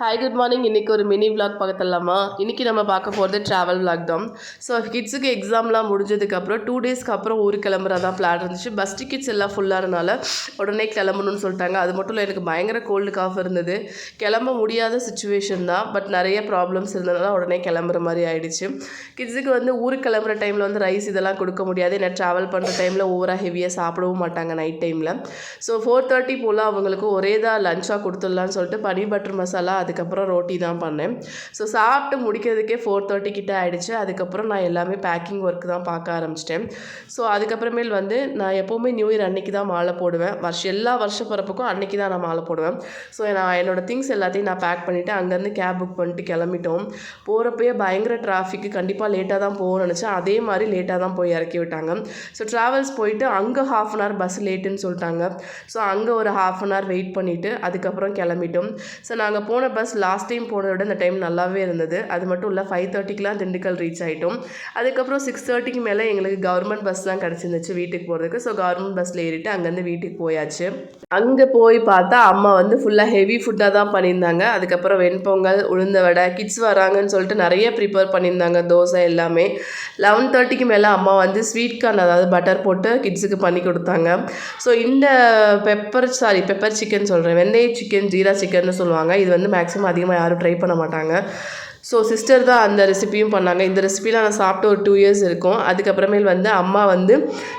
Hi good morning இன்றைக்கி ஒரு mini vlog பார்த்துடலாமா இன்றைக்கி நம்ம பார்க்க போகிறது ட்ராவல் விளாக் தான். ஸோ கிட்ஸுக்கு எக்ஸாம்லாம் முடிஞ்சதுக்கப்புறம் டூ டேஸ்க்கு அப்புறம் ஊர் கிளம்புறதா பிளான் இருந்துச்சு. பஸ் டிக்கெட்ஸ் எல்லாம் ஃபுல்லாகிறனால உடனே கிளம்பணும்னு சொல்லிட்டாங்க. அது மட்டும் இல்லை எனக்கு பயங்கர கோல்டு காஃப் இருந்தது. கிளம்ப முடியாத சுச்சுவேஷன் தான். பட் நிறைய ப்ராப்ளம்ஸ் இருந்ததுனால உடனே கிளம்புற மாதிரி ஆயிடுச்சு. கிட்ஸுக்கு வந்து ஊருக்கு கிளம்புற டைமில் வந்து ரைஸ் இதெல்லாம் கொடுக்க முடியாது. ஏன்னா ட்ராவல் பண்ணுற டைமில் ஓவராக ஹெவியாக சாப்பிடவும் மாட்டாங்க நைட் டைமில் ஸோ ஃபோர் தேர்ட்டி போல் அவங்களுக்கு ஒரே தான் லஞ்சாக கொடுத்துடலான்னு சொல்லிட்டு பனி பட்டர் மசாலா அதுக்கப்புறம் ரோட்டி தான் பண்ணேன். ஸோ சாப்பிட்டு முடிக்கிறதுக்கே ஃபோர் தேர்ட்டி கிட்டே ஆகிடுச்சு அதுக்கப்புறம் நான் எல்லாமே பேக்கிங் ஒர்க் தான் பார்க்க ஆரம்பிச்சிட்டேன். ஸோ அதுக்கப்புறமேல் வந்து நான் எப்போவுமே நியூ இயர் அன்னைக்கு தான் மாலை போடுவேன். வருஷம் எல்லா வருஷ பிறப்புக்கும் அன்னைக்கு தான் நான் மாலை போடுவேன். ஸோ நான் என்னோட திங்ஸ் எல்லாத்தையும் நான் பேக் பண்ணிவிட்டு அங்கேருந்து கேப் புக் பண்ணிட்டு கிளம்பிட்டோம். போகிறப்பயே பயங்கர டிராஃபிக்கு கண்டிப்பாக லேட்டாக தான் போகணும்னு நினச்சேன். அதே மாதிரி லேட்டாக தான் போய் இறக்கி விட்டாங்க. ஸோ ட்ராவல்ஸ் போயிட்டு அங்கே ஹாஃப் அன் ஹவர் பஸ் லேட்டுன்னு சொல்லிட்டாங்க. ஸோ அங்கே ஒரு ஹாஃப் அன் ஹவர் வெயிட் பண்ணிவிட்டு அதுக்கப்புறம் கிளம்பிட்டோம். ஸோ நாங்கள் போன பஸ் லாஸ்ட் டைம் போனதை விட இந்த டைம் நல்லாவே இருந்தது. அது மட்டும் இல்லை ஃபைவ் தேர்ட்டிக்கெலாம் திண்டுக்கல் ரீச் ஆகிட்டோம் அதுக்கப்புறம் சிக்ஸ் தேர்ட்டிக்கு மேலே எங்களுக்கு கவர்மெண்ட் பஸ் தான் கிடச்சிருந்துச்சு வீட்டுக்கு போகிறதுக்கு ஸோ கவர்மெண்ட் பஸ்ஸில் ஏறிட்டு அங்கேருந்து வீட்டுக்கு போயாச்சு. அங்கே போய் பார்த்தா அம்மா வந்து ஃபுல்லாக ஹெவி ஃபுட்டாக தான் பண்ணியிருந்தாங்க. அதுக்கப்புறம் வெண்பொங்கல் உளுந்த வடை கிட்ஸ் வராங்கன்னு சொல்லிட்டு நிறைய ப்ரிப்பேர் பண்ணியிருந்தாங்க. தோசை எல்லாமே. லெவன் தேர்ட்டிக்கு மேலே அம்மா வந்து ஸ்வீட் கார்ன் அதாவது பட்டர் போட்டு கிட்ஸுக்கு பண்ணி கொடுத்தாங்க. ஸோ இந்த பெப்பர் சாரி பெப்பர் சிக்கன் சொல்கிறேன் வெந்தய சிக்கன் ஜீரா சிக்கன் சொல்லுவாங்க. இது வந்து மேக்ஸிமம் அதிகமாக யாரும் ட்ரை பண்ண மாட்டாங்க. ஸோ சிஸ்டர் தான் அந்த ரெசிபியும் பண்ணாங்க. இந்த ரெசிபிலாம் நான் சாப்பிட்டு ஒரு டூ இயர்ஸ் இருக்கும். அதுக்கப்புறமேல் வந்து அம்மா வந்து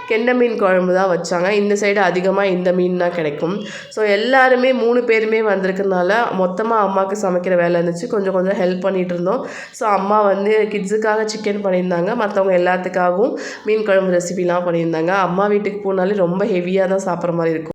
கெண்டை மீன் குழம்பு தான் வச்சாங்க. இந்த சைடு அதிகமாக இந்த மீன் தான் கிடைக்கும். ஸோ எல்லாருமே மூணு பேருமே வந்திருக்கனால மொத்தமாக அம்மாவுக்கு சமைக்கிற வேலை இருந்துச்சு. கொஞ்சம் கொஞ்சம் ஹெல்ப் பண்ணிகிட்டு இருந்தோம். ஸோ அம்மா வந்து கிட்ஸுக்காக சிக்கன் பண்ணியிருந்தாங்க. மற்றவங்க எல்லாத்துக்காகவும் மீன் குழம்பு ரெசிபிலாம் பண்ணியிருந்தாங்க. அம்மா வீட்டுக்கு போனாலே ரொம்ப ஹெவியாக தான் சாப்பிட்ற மாதிரி இருக்கும்.